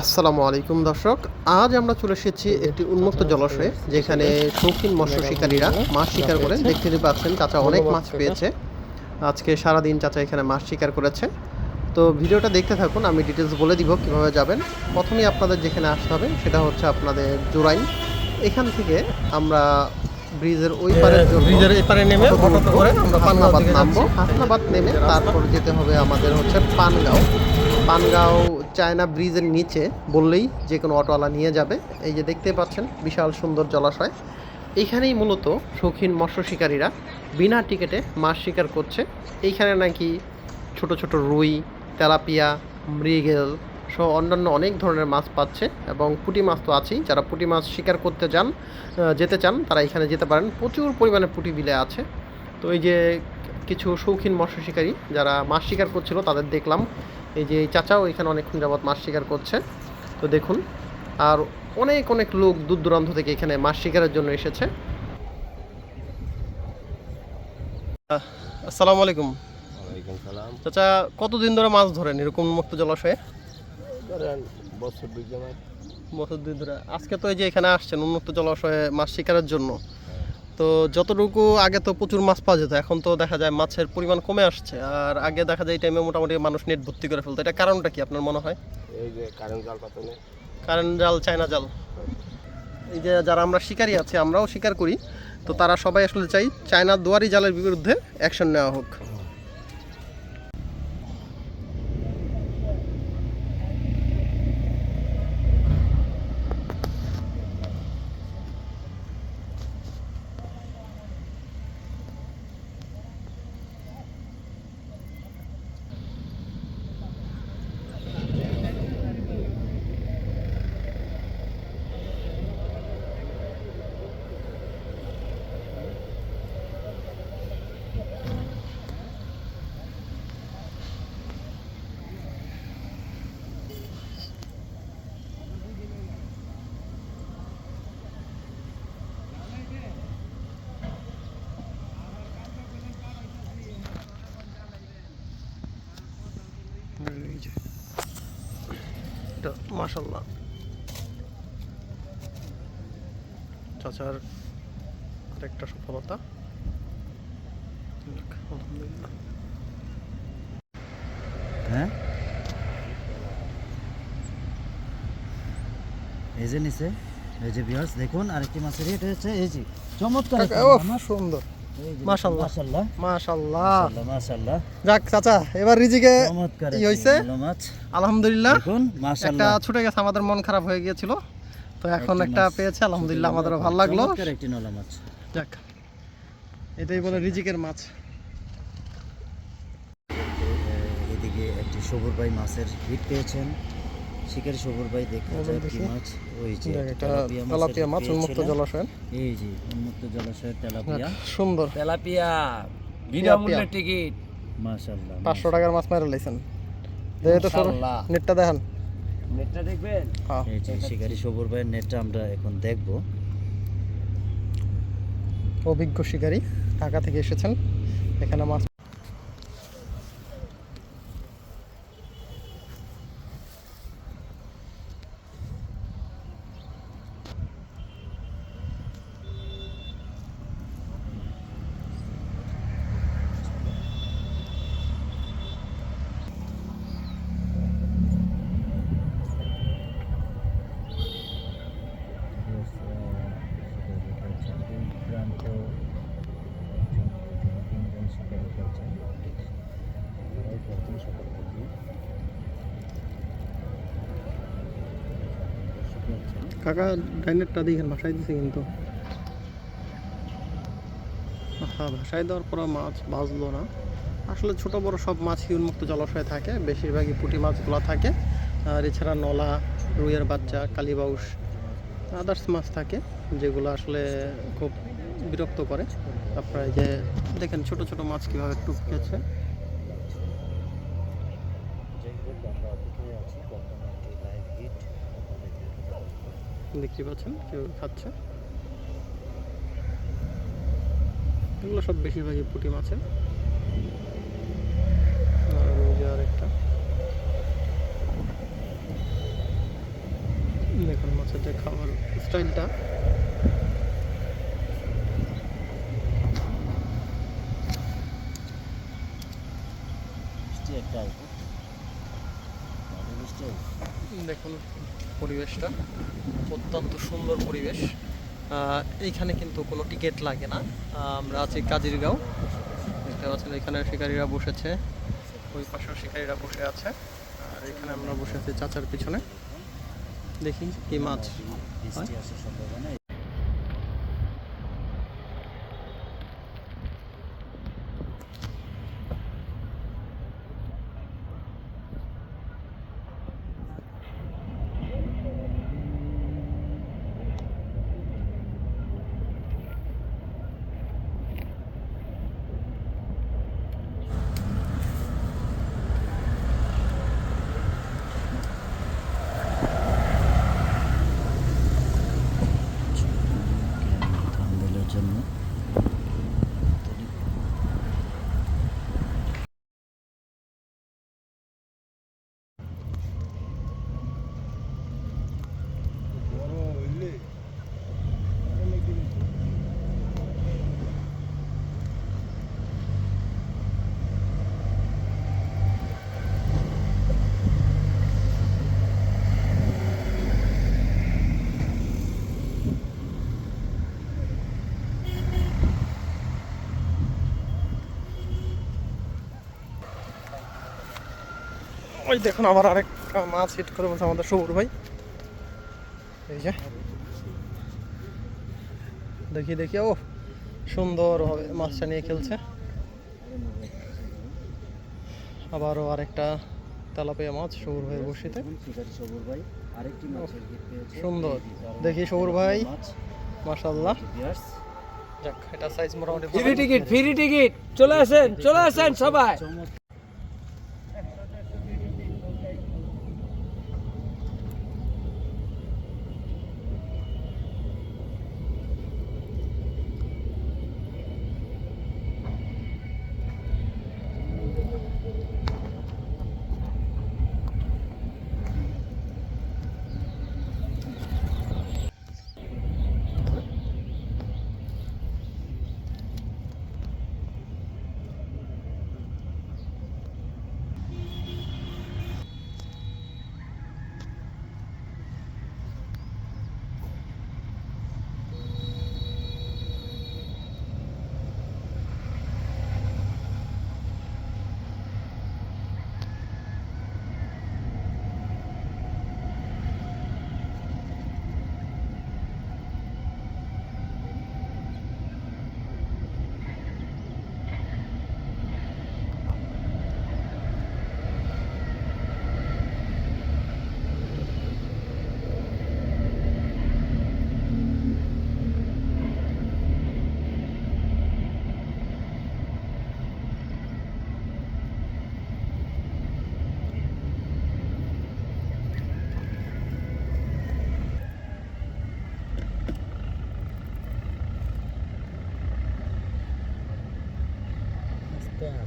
আসসালামু আলাইকুম দর্শক। আজ আমরা চলে এসেছি একটি উন্মুক্ত জলাশয়ে যেখানে শৌখিন মৎস্য শিকারীরা মাছ শিকার করে। দেখতে পাচ্ছেন চাচা অনেক মাছ পেয়েছে। আজকে সারাদিন চাচা এখানে মাছ শিকার করেছে। তো ভিডিওটা দেখতে থাকুন আমি ডিটেলস বলে দিব কীভাবে যাবেন। প্রথমেই আপনাদের যেখানে আসতে হবে সেটা হচ্ছে আপনাদের জোরাইন। এখান থেকে আমরা ব্রিজের ওই পারে ব্রিজের এপারে নেমে অটোতে করে আমরা পানগাঁও হাসনাবাদ নামবো। হাসনাবাদ নেমে তারপর যেতে হবে আমাদের হচ্ছে পানগাঁও। পানগাঁও চায়না ব্রিজের নিচে বললেই যে কোনো অটোওয়ালা নিয়ে যাবে। এই যে দেখতে পাচ্ছেন, বিশাল সুন্দর জলাশয়। এইখানেই মূলত শৌখিন মৎস্য শিকারীরা বিনা টিকিটে মাছ শিকার করছে। এইখানে নাকি ছোট ছোট রুই, তেলাপিয়া, মৃগেল সহ অন্যান্য অনেক ধরনের মাছ পাচ্ছে এবং পুঁটি মাছ তো আছেই। যারা পুঁটি মাছ শিকার করতে যান যেতে চান, তারা এখানে যেতে পারেন। প্রচুর পরিমাণে পুঁটি বিলে আছে। তো এই যে কিছু শৌখিন মৎস্য শিকারী যারা মাছ শিকার করছিল, তাদের দেখলাম এই যে এই চাচাও এখানে অনেকক্ষণ যাবৎ মাছ শিকার করছে। তো দেখুন আর অনেক অনেক লোক দূর দূরান্ত থেকে এখানে মাছ শিকারের জন্য এসেছে। আসসালামু আলাইকুম। চাচা কতদিন ধরে মাছ ধরেন এরকম মুক্ত জলাশয়ে? বছর দুই ধরে। আজকে তো এই যে এখানে আসছেন উন্মুক্ত জলাশয়ে মাছ শিকারের জন্য। তো যতটুকু আগে তো প্রচুর মাছ পাওয়া যেত এখন তো দেখা যায় মাছের পরিমাণ কমে আসছে। আর আগে দেখা যায় এই টাইমে মোটামুটি মানুষ নেট ভর্তি করে ফেলতো। এটা কারণটা কি আপনার মনে হয়? এই যে কারেন্ট জাল পাতনে কারেন্ট জাল চায়না জাল। এই যে যারা আমরা শিকারী আছি আমরাও শিকার করি। তো তারা সবাই আসলে চাই চায়না দুয়ারি জালের বিরুদ্ধে অ্যাকশন নেওয়া হোক এই যে। এটা মাশাল্লাহ চাচার আরেকটা সফলতা। আলহামদুলিল্লাহ। হ্যাঁ? এই যে নিচে এই যে বিয়ার্স দেখুন আরেকটি মাছের রেট হচ্ছে এই যে চমৎকার সুন্দর। মাশাআল্লাহ। মাশাআল্লাহ। মাশাআল্লাহ। মাশাআল্লাহ যাক চাচা এবার রিজিকে কি একটি হয়েছে? ভালো মাছ। আলহামদুলিল্লাহ। একটা ছুটে গেছে আমাদের মন খারাপ হয়ে গিয়েছিল। তো এখন একটা পেয়েছে আলহামদুলিল্লাহ আমাদেরও ভালো লাগল। একটি নলা মাছ। যাক এটাই বলে রিজিকের মাছ। এদিকে একটি সবুর ভাই মাছের হিট পেয়েছেন। শিকারি সবুর ভাই দেখতে বলুন কি মাছ? ওই যে এটা তেলাপিয়া মাছের তেলাপিয়া hit মাছ উন্মুক্ত জলাশয়। এই যে উন্মুক্ত জলাশয়ের তেলাপিয়া। সুন্দর। তেলাপিয়া। বিনামূল্যে টিকিট। মাশাআল্লাহ পাঁচশো টাকার মাছ মেরে লাইছেন। দেখে তো সরু নেটটা দেখান। নেটটা দেখবেন? হ্যাঁ। এই যে শিকারি সবুর ভাইয়ের নেটটা আমরা এখন দেখব। অভিজ্ঞ শিকারী ঢাকা থেকে এসেছেন। এখানে মাছ কাকা ডাইনেটটা দেখেন ভাসাই দিছে কিন্তু। হ্যাঁ ভাসাই দেওয়ার পর মাছ বাঁচলো না। আসলে ছোট বড় সব মাছই উন্মুক্ত জলাশয়ে থাকে, বেশিরভাগই পুঁটি মাছগুলো থাকে। আর এছাড়া নলা, রুইয়ের বাচ্চা কালীবাউস আদার্স মাছ থাকে, যেগুলো আসলে খুব বিরক্ত করে। আপনারা যে দেখেন, ছোট ছোট মাছ কীভাবে টুকতেছে দেখতে পাচ্ছেন কেউ খাচ্ছে। এগুলো সব বেশিরভাগই পুঁটি মাছের। আর আরেকটা। দেখুন মাছের যে খাবার স্টাইলটা একটা। দেখুন। পরিবেশটা। অত্যন্ত সুন্দর পরিবেশ। এইখানে কিন্তু কোনো টিকিট লাগে না। আমরা আছি কাজিরগাঁও। দেখতে পাচ্ছেন এখানে শিকারীরা বসেছে। ওই পাশেও শিকারীরা বসে আছে। আর এখানে আমরা বসে আছি চাচার পিছনে। দেখি কি মাছ ওই দেখুন, আবার আরেকটা মাছ হিট করে বলছে আমাদের সবুর ভাই। এই যে। দেখি দেখি, ও সুন্দর হবে মাছটা নিয়ে খেলছে। আবারও আরেকটা তেলাপিয়া মাছ সবুর ভাইয়ের বসিতে। সুন্দর। দেখি সবুর ভাই। মাশাল্লাহ যাক, এটা সাইজ মোটামুটি ফ্রি টিকিট ফ্রি টিকিট। চলে আসেন চলে আসেন সবাই।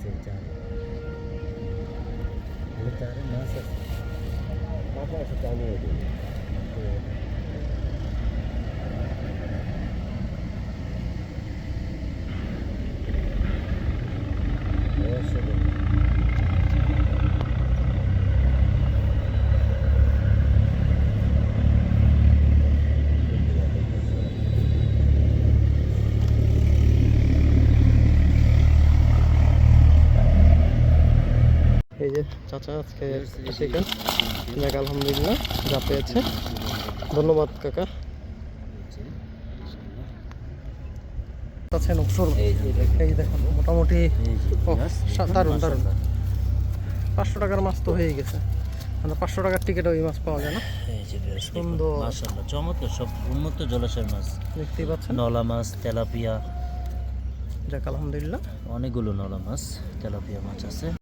চমৎকার আস্তে আছে চারে এই চারে মাছ আছে মাথা আছে টানি ওঠে অবশ্যই এই যে চাচা আজকে চিকেন যাক আলহামদুলিল্লাহ যা পেয়েছে। ধন্যবাদ কাকা। আছেন অবসর এই দেখুন, মোটামুটি এই যে ও, বিয়ার্স, সা- দারুণ, দারুণ। পাঁচশো টাকার মাছ তো হয়ে গেছে। মানে পাঁচশো টাকার টিকিটে ওই মাছ পাওয়া যায় না? সুন্দর। মাশাআল্লাহ, চমৎকার সব উন্নত জলাশয়ের মাছ। দেখতেই পাচ্ছেন। নলা মাছ তেলাপিয়া। যাক আলহামদুলিল্লাহ। অনেকগুলো নলা মাছ তেলাপিয়া মাছ আছে।